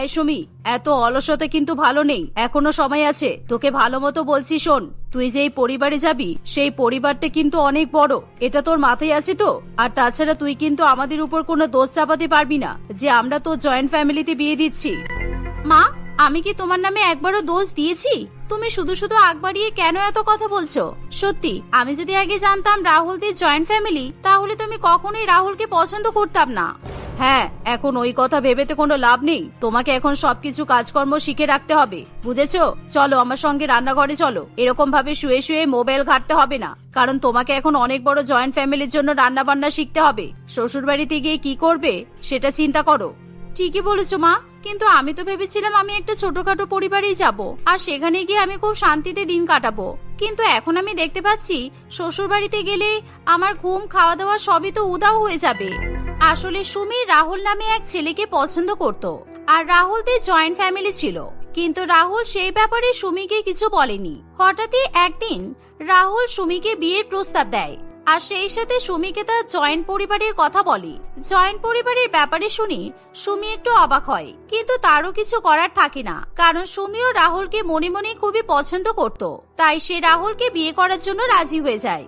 এই সুমি, এত অলসতা কিন্তু ভালো নেই, এখনও সময় আছে। তোকে ভালো মতো বলছি শোন, তুই যেই পরিবারে যাবি, সেই পরিবারটা কিন্তু অনেক বড়। এটা তোর মাথায় আছে তো? আর তাছাড়া তুই কিন্তু আমাদের উপর কোনো দোষ চাপাতে পারবি না, যে আমরা তো জয়েন্ট ফ্যামিলিতে বিয়ে দিচ্ছি। মা, আমি কি তোমার নামে একবারও দোষ দিয়েছি? তুমি শুধু শুধু আগ বাড়িয়ে কেন এত কথা বলছো? সত্যি, আমি যদি আগে জানতাম রাহুল রাহুলদের জয়েন্ট ফ্যামিলি তাহলে তুমি কখনোই রাহুলকে পছন্দ করতাম না। হ্যাঁ এখন ওই কথা ভেবে তো কোনো লাভ নেই। তোমাকে এখন সবকিছু কাজকর্ম শিখে রাখতে হবে, বুঝেছ? চলো, আমার সঙ্গে রান্নাঘরে চলো। এরকম ভাবে শুয়ে শুয়ে মোবাইল ঘাটতে হবে না, কারণ তোমাকে এখন অনেক বড় জয়েন্ট ফ্যামিলির জন্য রান্না বান্না শিখতে হবে। শ্বশুর বাড়িতে গিয়ে কি করবে, সেটা চিন্তা করো। ঠিকই বলেছ মা কিন্তু আমি তো ভেবেছিলাম আমি একটা ছোটখাটো পরিবারেই যাব। আর সেখানে গিয়ে আমি খুব শান্তিতে দিন কাটাবো। কিন্তু এখন আমি দেখতে পাচ্ছি শ্বশুর বাড়িতে গেলে আমার ঘুম খাওয়া দাওয়া সবই তো উদাও হয়ে যাবে। আসলে সুমি রাহুল নামে এক ছেলেকে পছন্দ করত। আর রাহুলদের জয়েন্ট ফ্যামিলি ছিল। কিন্তু রাহুল সেই ব্যাপারে সুমিকে কিছু বলেনি। হঠাৎই একদিন রাহুল সুমিকে বিয়ের প্রস্তাব দেয়। আর সেই সাথে সুমিকে তার জয়েন্ট পরিবারের কথা বলে। জয়েন্ট পরিবারের ব্যাপারে শুনি সুমি একটু অবাক হয়, কিন্তু তারও কিছু করার থাকে না, কারণ সুমিও রাহুলকে মনে মনে খুবই পছন্দ করত, তাই সে রাহুলকে বিয়ে করার জন্য রাজি হয়ে যায়।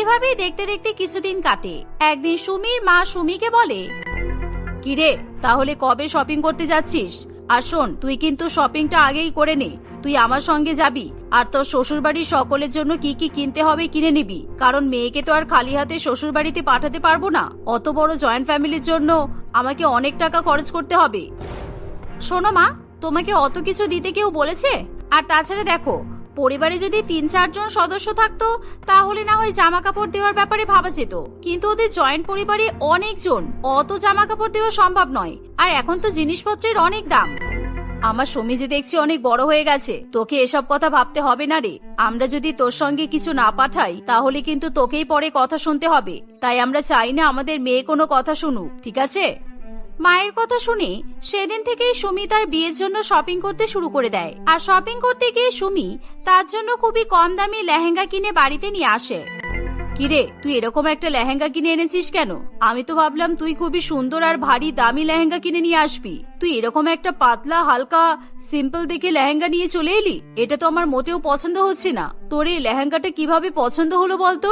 এভাবেই দেখতে দেখতে কিছুদিন কাটে। একদিন সুমির মা সুমিকে বলে, কিরে, তাহলে কবে শপিং করতে যাচ্ছিস? আর শোন, তুই কিন্তু শপিংটা আগেই করে নে। তুই আমার সঙ্গে যাবি আর তোর শ্বশুর বাড়ির সকলের জন্য কি কি কিনতে হবে কিনে নিবি। কারণ মেয়েকে তো আর খালি হাতে শ্বশুর বাড়িতে পাঠাতে পারব না। অত বড় জয়েন্ট ফ্যামিলির জন্য আমাকে অনেক টাকা খরচ করতে হবে। শোনো মা, তোমাকে অত কিছু দিতে কেউ বলেছে? আর তাছাড়া দেখো, পরিবারে যদি তিন চারজন সদস্য থাকতো, তাহলে না হয় জামা কাপড় দেওয়ার ব্যাপারে ভাবা যেত। কিন্তু ওদের জয়েন্ট পরিবারে অনেকজন। অত জামা কাপড় দেওয়া সম্ভব নয়। আর এখন তো জিনিসপত্রের অনেক দাম। আমার সমী যে দেখছি অনেক বড় হয়ে গেছে, তোকে এসব কথা ভাবতে হবে না রে। আমরা যদি তোর সঙ্গে কিছু না পাঠাই, তাহলে কিন্তু তোকেই পরে কথা শুনতে হবে। তাই আমরা চাই না আমাদের মেয়ে কোনো কথা শুনুক, ঠিক আছে? মায়ের কথা শুনে সেদিন থেকেই সুমি তার বিয়ের জন্য শপিং করতে শুরু করে দেয়। আর শপিং করতে গিয়ে সুমি তার জন্য খুবই কম দামি লেহেঙ্গা কিনে বাড়িতে নিয়ে আসে। কিরে, তুই এরকম একটা লেহেঙ্গা কিনে এনেছিস কেন? আমি তো ভাবলাম তুই খুবই সুন্দর আর ভারী দামি লেহেঙ্গা কিনে নিয়ে আসবি। তুই এরকম একটা পাতলা, হালকা সিম্পল দেখে লেহেঙ্গা নিয়ে চলে এলি? এটা তো আমার মোটেও পছন্দ হচ্ছে না। তোর এই লেহেঙ্গাটা কীভাবে পছন্দ হলো বলতো?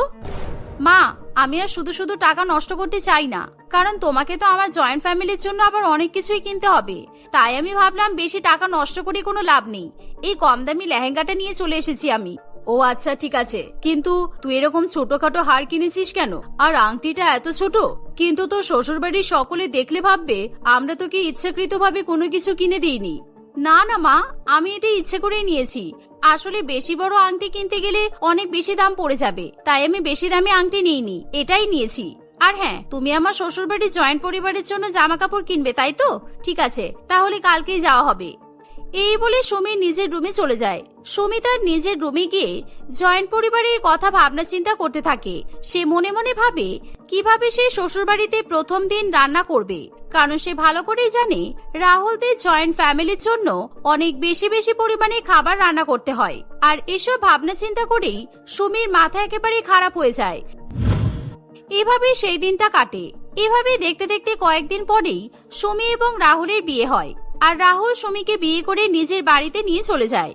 মা, আমি আর শুধু শুধু টাকা নষ্ট করতে চাই না। কারণ তোমাকে তো আমার জয়েন্ট ফ্যামিলির জন্য আবার অনেক কিছুই কিনতে হবে। তাই আমি ভাবলাম বেশি টাকা নষ্ট করে কোনো লাভ নেই। এই কম দামি লেহেঙ্গাটা নিয়ে চলে এসেছি আমি। ও আচ্ছা ঠিক আছে। কিন্তু তুই এরকম ছোটখাটো হার কিনেছিস কেন? আর আংটিটা এত ছোট? কিন্তু তোর শ্বশুর বাড়ির সকলে দেখলে ভাববে, আমরা তোকে ইচ্ছাকৃত ভাবে কোনো কিছু কিনে দিইনি। না না, মা, আমি এটা ইচ্ছে করেই নিয়েছি। আসলে বেশি বড় আংটি কিনতে গেলে অনেক বেশি দাম পড়ে যাবে। তাই আমি বেশি দামে আংটি নিইনি, এটাই নিয়েছি। আর হ্যাঁ তুমি আমার শ্বশুর বাড়ির জয়েন্ট পরিবারের জন্য জামা কাপড় কিনবে, তাই তো? ঠিক আছে, তাহলে কালকেই যাওয়া হবে। এই বলে সুমি নিজের রুমে চলে যায়। সুমি তার নিজের রুমে গিয়ে জয়েন্ট পরিবারের কথা ভাবনা চিন্তা করতে থাকে। সে মনে মনে ভাবে, কীভাবে সে শ্বশুরবাড়িতে প্রথম দিন রান্না করবে? কারণ সে ভালো করেই জানে, রাহুলদের জয়েন্ট ফ্যামিলির জন্য অনেক বেশি বেশি পরিমাণে খাবার রান্না করতে হয়। আর এসব ভাবনা চিন্তা করেই সুমির মাথা একেবারে খারাপ হয়ে যায়। এভাবে সেই দিনটা কাটে। এভাবে দেখতে দেখতে কয়েকদিন পরেই সুমি এবং রাহুলের বিয়ে হয়। আর রাহুল সুমিকে বিয়ে করে নিজের বাড়িতে নিয়ে চলে যায়।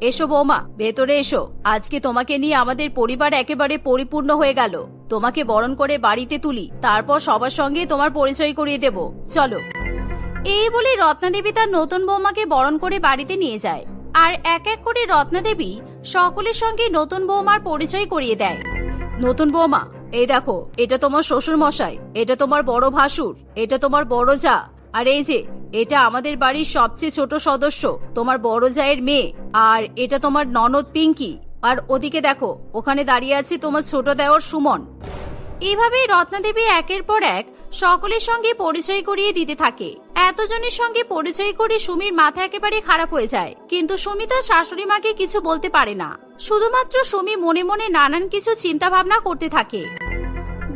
এসো বৌমা, ভেতরে এসো। আজকে তোমাকে নিয়ে আমাদের পরিবার একেবারে পরিপূর্ণ হয়ে গেল। তোমাকে বরণ করে বাড়িতে তুলি, তারপর সবার সঙ্গে তোমার পরিচয় করিয়ে দেব। চলো। এই বলে রত্নাদেবী তার নতুন বৌমাকে বরণ করে বাড়িতে নিয়ে যায়। আর এক এক করে রত্নাদেবী সকলের সঙ্গে নতুন বৌমার পরিচয় করিয়ে দেয়। নতুন বৌমা, এই দেখো, এটা তোমার শ্বশুর মশাই এটা তোমার বড় ভাসুর, এটা তোমার বড় যা। আর এই যে, এটা আমাদের বাড়ির সবচেয়ে ছোট সদস্য, তোমার বড় জায়ের মেয়ে, আর এটা তোমার ননদ পিঙ্কি। আর ওদিকে দেখো, ওখানে দাঁড়িয়ে আছে তোমার ছোট দেওয়ার সুমন। এভাবেই রত্নাদেবী একের পর এক সকলের সঙ্গে পরিচয় করিয়ে দিতে থাকে। এতজনের সঙ্গে পরিচয় করে সুমির মাথা একেবারে খারাপ হয়ে যায়, কিন্তু সুমি তার শাশুড়ি মাকে কিছু বলতে পারে না। শুধুমাত্র সুমি মনে মনে নানান কিছু চিন্তা ভাবনা করতে থাকে।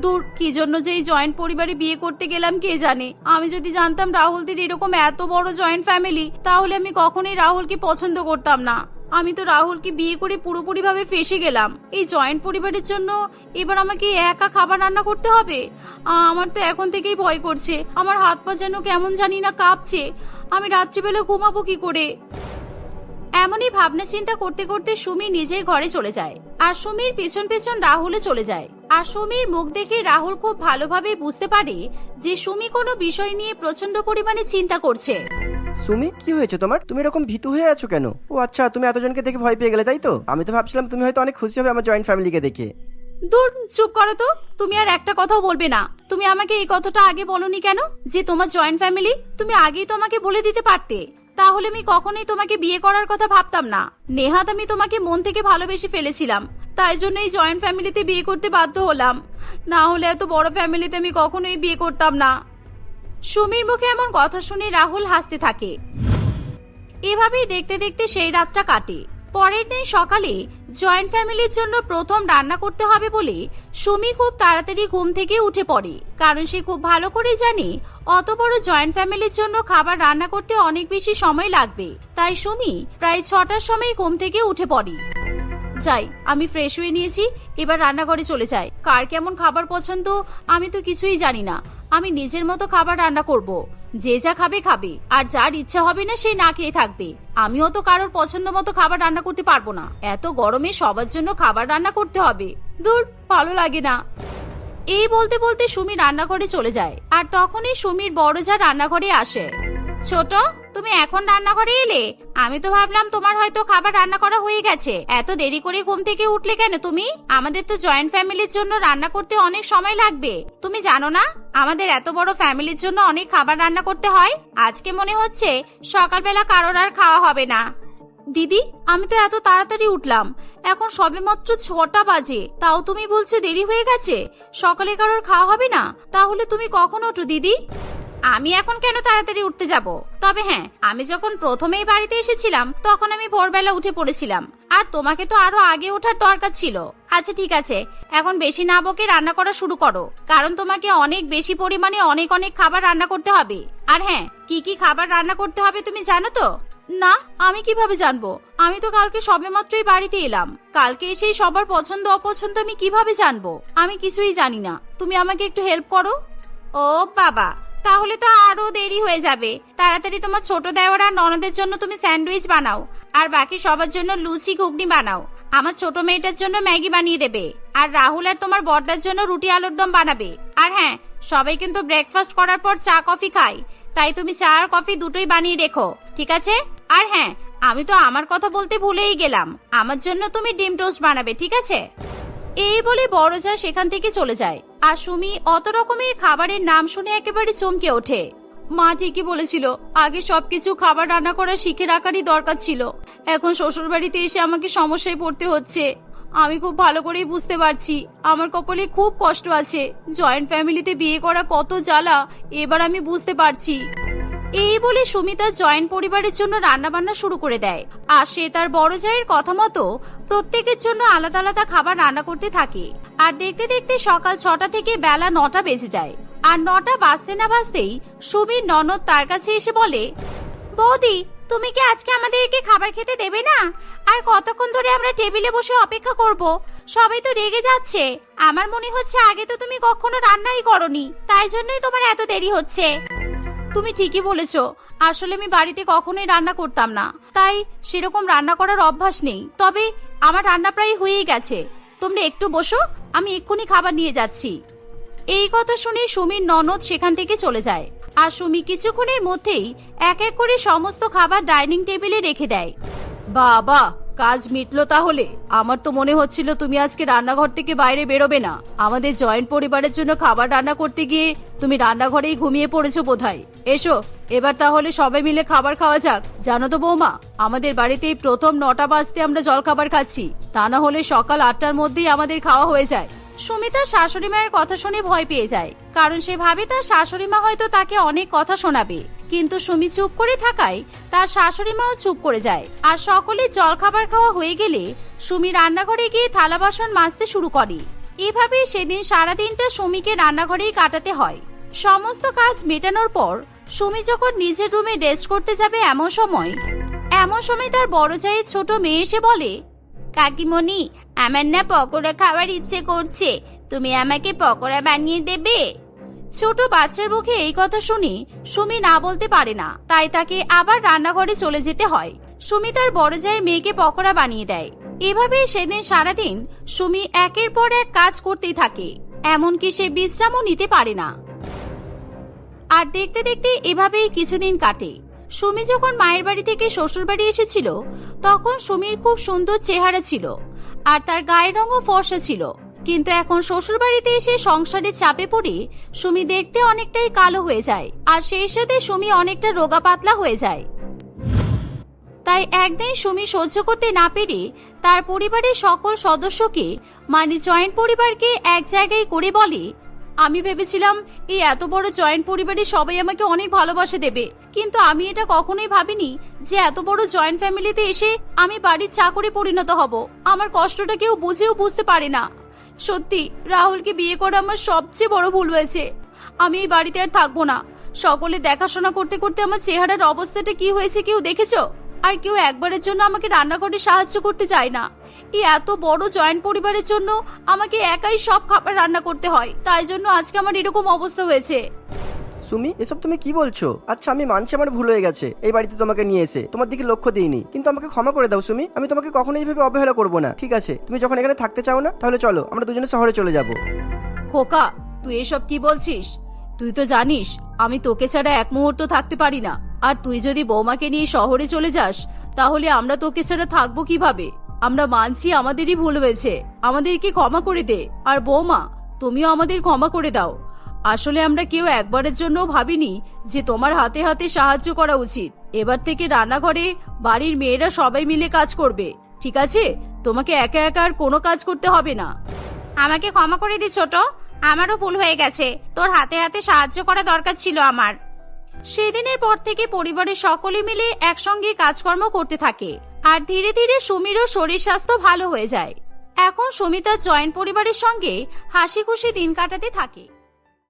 দূর। কি জন্য যে এই জয়েন্ট পরিবারে বিয়ে করতে গেলাম কে জানে? আমি যদি জানতাম রাহুলদের এরকম এত বড় জয়েন্ট ফ্যামিলি তাহলে আমি কখনোই রাহুলকে পছন্দ করতাম না। আমি তো রাহুলকে বিয়ে করে পুরোপুরি ভাবে ফেসে গেলাম। এই জয়েন্ট পরিবারের জন্য এবার আমাকে একা খাবার রান্না করতে হবে? আমার তো এখন থেকেই ভয় করছে। আমার হাত পা যেন কেমন জানি না কাঁপছে। আমি রাত্রিবেলা ঘুমাবো কি করে? এমনই ভাবনা চিন্তা করতে করতে সুমি নিজের ঘরে চলে যায়। আর সুমির পেছন পেছন রাহুলে চলে যায়। আর সুমির মুখ দেখে রাহুল খুব ভালোভাবে বুঝতে পারে যে সুমি কোনো বিষয় নিয়ে প্রচণ্ড পরিমাণে চিন্তা করছে। সুমি কি হয়েছে তোমার? তুমি এরকম ভীতু হয়ে আছো কেন? ও আচ্ছা তুমি এতজনকে দেখে ভয় পেয়ে গেলে তাই তো? আমি তো ভাবছিলাম তুমি হয়তো অনেক খুশি হবে আমার জয়েন্ট ফ্যামিলিকে দেখে। দূর চুপ করো তো। তুমি আর একটা কথাও বলবে না। তুমি আমাকে এই কথাটা আগে বলনি কেন? যে তোমার জয়েন্ট ফ্যামিলি তুমি আগেই তোমাকে বলে দিতে পারতে। তাহলে আমি কখনোই তোমাকে বিয়ে করার কথা ভাবতাম না। নেহাত আমি তোমাকে মন থেকে ভালোবেসে ফেলেছিলাম। তাই জন্য এই জয়েন্ট ফ্যামিলিতে বিয়ে করতে বাধ্য হলাম। না হলে এত বড় ফ্যামিলিতে আমি কখনোই বিয়ে করতাম না। সুমির মুখে এমন কথা শুনে রাহুল হাসতে থাকে। এভাবেই দেখতে দেখতে সেই রাতটা কাটে। পরের দিন সকালে জয়েন্ট ফ্যামিলির জন্য প্রথম রান্না করতে হবে বলে সুমি খুব তাড়াতাড়ি ঘুম থেকে উঠে পড়ে। কারণ সে খুব ভালো করে জানে অত বড় জয়েন্ট ফ্যামিলির জন্য খাবার রান্না করতে অনেক বেশি সময় লাগবে। তাই সুমি প্রায় ছটার সময় ঘুম থেকে উঠে পড়ে। যাই, আমি ফ্রেশ হয়ে নিয়েছি, এবার রান্নাঘরে চলে যাই। কার কেমন খাবার পছন্দ আমি তো কিছুই জানি না। আমি নিজের মতো খাবার রান্না করব। যে যা খাবে খাবে। আর যার ইচ্ছা হবে না সেই না খেয়ে থাকবে। আমিও তো কারোর পছন্দ মতো খাবার রান্না করতে পারব না। এত গরমে সবার জন্য খাবার রান্না করতে হবে। দূর ভালো লাগে না। এই বলতে বলতে সুমি রান্নাঘরে চলে যায়। আর তখনই সুমির বড় যা রান্নাঘরে আসে। ছোট তুমি এখন রান্নাঘরে এলে? আমি তো ভাবলাম তোমার হয়তো খাবার রান্না করা হয়ে গেছে। এত দেরি করে ঘুম থেকে উঠলে কেন তুমি? আমাদের তো জয়েন্ট ফ্যামিলির জন্য রান্না করতে অনেক সময় লাগবে। তুমি জানো না? আমাদের এত বড় ফ্যামিলির জন্য অনেক খাবার রান্না করতে হয়। আজকে মনে হচ্ছে সকালবেলা কারোর আর খাওয়া হবে না। দিদি, আমি তো এত তাড়াতাড়ি উঠলাম। এখন সবে মাত্র ছটা বাজে। তাও তুমি বলছো দেরি হয়ে গেছে? সকালে কারোর খাওয়া হবে না? তাহলে তুমি কখন ওঠো দিদি? আমি এখন কেন তাড়াতাড়ি উঠতে যাব? তবে হ্যাঁ আমি যখন প্রথমেই বাড়িতে এসেছিলাম, তখন আমি ভোরবেলা উঠে পড়েছিলাম। আর তোমাকে তো আরও আগে ওঠার দরকার ছিল। আচ্ছা ঠিক আছে। এখন বেশি না বকে রান্না করা শুরু করো। কারণ তোমাকে অনেক বেশি পরিমাণে অনেক অনেক খাবার রান্না করতে হবে। আর হ্যাঁ কি কি খাবার রান্না করতে হবে তুমি জানো তো? না, আমি কীভাবে জানব? আমি তো কালকে সবেমাত্রই বাড়িতে এলাম। কালকে এসেই সবার পছন্দ অপছন্দ আমি কীভাবে জানব? আমি কিছুই জানি না। তুমি আমাকে একটু হেল্প করো? ও বাবা তাহলে তো আরও দেরি হয়ে যাবে। তাড়াতাড়ি তোমার ছোট দেওয়ার আর ননদের জন্য তুমি স্যান্ডউইচ বানাও, আর বাকি সবার জন্য লুচি ঘুগনি বানাও। আমার ছোট মেয়েটার জন্য ম্যাগি বানিয়ে দেবে, আর রাহুল আর তোমার বর্দার জন্য রুটি আলুর দম বানাবে। আর হ্যাঁ সবাই কিন্তু ব্রেকফাস্ট করার পর চা, কফি খায়, তাই তুমি চা আর কফি দুটোই বানিয়ে রেখো, ঠিক আছে? আর হ্যাঁ আমি তো আমার কথা বলতে ভুলেই গেলাম, আমার জন্য তুমি ডিম টোস্ট বানাবে, ঠিক আছে? এই বলে বড় যা সেখান থেকে চলে যায়। আর সুমি অত রকমের খাবারের নাম শুনে একেবারে চমকে ওঠে। মা ঠিকই বলেছিল, আগে সবকিছু খাবার রান্না করা শিখে রাখারই দরকার ছিল। এখন শ্বশুর বাড়িতে এসে আমাকে সমস্যায় পড়তে হচ্ছে। আমি খুব ভালো করেই বুঝতে পারছি, আমার কপালে খুব কষ্ট আছে। জয়েন্ট ফ্যামিলিতে বিয়ে করা কত জ্বালা, এবার আমি বুঝতে পারছি। এই বলে সুমিতা জয়েন্ট পরিবারের জন্য রান্না বান্না শুরু করে দেয়। আর সে তার বড় জায়ের কথা মতো প্রত্যেকের জন্য আলাদা আলাদা খাবার রান্না করতে থাকে। আর দেখতে দেখতে সকাল ছটা থেকে বেলা নটা বেজে যায়। আর নটা বাজতে না বাজতেই সুমির ননদ তার কাছে এসে বলে, বৌদি, তুমি কি আজকে আমাদেরকে খাবার খেতে দেবে না? আর কতক্ষণ ধরে আমরা টেবিলে বসে অপেক্ষা করব? সবাই তো রেগে যাচ্ছে। আমার মনে হচ্ছে আগে তো তুমি কখনো রান্নাই করনি। তাই জন্যই তোমার এত দেরি হচ্ছে। তুমি ঠিকই বলেছ। আসলে আমি বাড়িতে কখনোই রান্না করতাম না। তাই সেরকম রান্না করার অভ্যাস নেই। তবে আমার রান্না প্রায় হয়েই গেছে। তোমরা একটু বসো, আমি এক্ষুনি খাবার নিয়ে যাচ্ছি। এই কথা শুনে সুমির ননদ সেখান থেকে চলে যায়। আর সুমি কিছুক্ষণের মধ্যেই এক এক করে সমস্ত খাবার ডাইনিং টেবিলে রেখে দেয়। বাবা! কাজ মিটলো তাহলে? আমার তো মনে হচ্ছিল তুমি আজকে রান্নাঘর থেকে বাইরে বেরোবে না। আমাদের জয়েন্ট পরিবারের জন্য খাবার রান্না করতে গিয়ে তুমি রান্নাঘরেই ঘুমিয়ে পড়েছো বোধহয়। এসো, এবার তাহলে সবাই মিলে খাবার খাওয়া যাক। জানো তো বৌমা, আমাদের বাড়িতে প্রথম নটা বাজতে আমরা জলখাবার খাচ্ছি। তা না হলে সকাল আটটার মধ্যেই আমাদের খাওয়া হয়ে যায়। সুমিতা শাশুড়ি মায়ের কথা শুনে ভয় পেয়ে যায়। কারণ সে ভাবে তার শাশুড়ি মা হয়তো তাকে অনেক কথা শোনাবে। কিন্তু সুমি চুপ করে থাকায় তার শাশুড়ি মাও চুপ করে যায়। আর সকলে জলখাবার খাওয়া হয়ে গেলে সুমি রান্নাঘরে গিয়ে থালা বাসন মাজতে শুরু করে। এভাবে সেদিন সারাদিনটা সুমিকে রান্নাঘরেই কাটাতে হয়। সমস্ত কাজ মেটানোর পর সুমি যখন নিজের রুমে রেস্ট করতে যাবে এমন সময় এমন সময় তার বড় ছোট মেয়ে এসে বলে কাকিমণি, আমার না পকোড়া খাওয়ার ইচ্ছে করছে। তুমি আমাকে পকোড়া বানিয়ে দেবে? ছোট বাচ্চার মুখে এই কথা শুনি সুমি না বলতে পারে না, তাই তাকে আবার রান্নাঘরে চলে যেতে হয়। সুমি তার বড় জায়ের মেয়েকে পকোড়া বানিয়ে দেয়। এভাবে সেদিন সারাদিন সুমি একের পর এক কাজ করতেই থাকে, এমনকি সে বিশ্রামও নিতে পারে না। আর দেখতে দেখতে এভাবেই কিছুদিন কাটে। সুমি যখন মায়ের বাড়ি থেকে শ্বশুর বাড়ি এসেছিল, তখন সুমির খুব সুন্দর চেহারা ছিল আর তার গায়ের রঙও ফর্সা ছিল। কিন্তু এখন শ্বশুর বাড়িতে এসে সংসারের চাপে পড়ে সুমি দেখতে অনেকটাই কালো হয়ে যায় আর সেই সাথে সুমি অনেকটা রোগা পাতলা হয়ে যায়। তাই একদিন সুমি সহ্য করতে না পেরে তার পরিবারের সকল সদস্যকে মানে জয়েন্ট পরিবারকে এক জায়গায় করে বলে আমি ভেবেছিলাম এই এত বড় জয়েন্ট পরিবারের সবাই আমাকে অনেক ভালোবাসা দেবে। কিন্তু আমি এটা কখনোই ভাবিনি যে এত বড় জয়েন্ট ফ্যামিলিতে এসে আমি বাড়ির চাকরি পরিণত হব। আমার কষ্টটা কেউ বুঝেও বুঝতে পারে না। সত্যি, রাহুলকে বিয়ে করা আমার সবচেয়ে বড় ভুল হয়েছে। আমি এই বাড়িতে আর থাকব না। সকলে দেখাশোনা করতে করতে আমার চেহারার অবস্থাটা কি হয়েছে কেউ দেখেছ? আর কেউ একবারের জন্য আমাকে রান্নাঘরে সাহায্য করতে চায় না। এই এত বড় জয়েন্ট পরিবারের জন্য আমাকে একাই সব খাবার রান্না করতে হয়। তাই জন্য আজকে আমার এরকম অবস্থা হয়েছে। সুমি এসব তুমি কি বলছো? আচ্ছা আমি মানছি আমার ভুল হয়ে গেছে। এই বাড়িতে তোমাকে নিয়ে এসে তোমার দিকে লক্ষ্য দিইনি। কিন্তু আমাকে ক্ষমা করে দাও সুমি আমি তোমাকে কখনো এইভাবে অবহেলা করব না ঠিক আছে? তুমি যখন এখানে থাকতে চাও না তাহলে চলো আমরা দুজনে শহরে চলে যাব। খোকা তুই এসব কি বলছিস? তুই তো জানিস আমি তোকে ছাড়া এক মুহূর্ত থাকতে পারি না। আর তুই যদি বৌমাকে নিয়ে শহরে চলে যাস, তাহলে আমরা তোকে ছাড়া থাকব কীভাবে? আমরা মানছি আমাদেরই ভুল হয়েছে। আমাদেরকে ক্ষমা করে দে। আর বৌমা, তুমিও আমাদের ক্ষমা করে দাও। আসলে আমরা কেউ একবারের জন্য ভাবিনি যে তোমার হাতে হাতে সাহায্য করা উচিত। এবার থেকে রান্নাঘরে, বাড়ির মেয়েরা সবাই মিলে কাজ করবে। ঠিক আছে? তোমাকে একা একা আর কোনো কাজ করতে হবে না। আমাকে ক্ষমা করে দি ছোট। আমারও ভুল হয়ে গেছে। তোর হাতে হাতে সাহায্য করা দরকার ছিল আমার। সেদিনের পর থেকে পরিবারের সকলে মিলে একসঙ্গে কাজকর্ম করতে থাকে। আর ধীরে ধীরে সুমিরও শরীর স্বাস্থ্য ভালো হয়ে যায়। এখন সুমিতা জয়েন্ট পরিবারের সঙ্গে হাসি খুশি দিন কাটাতে থাকে।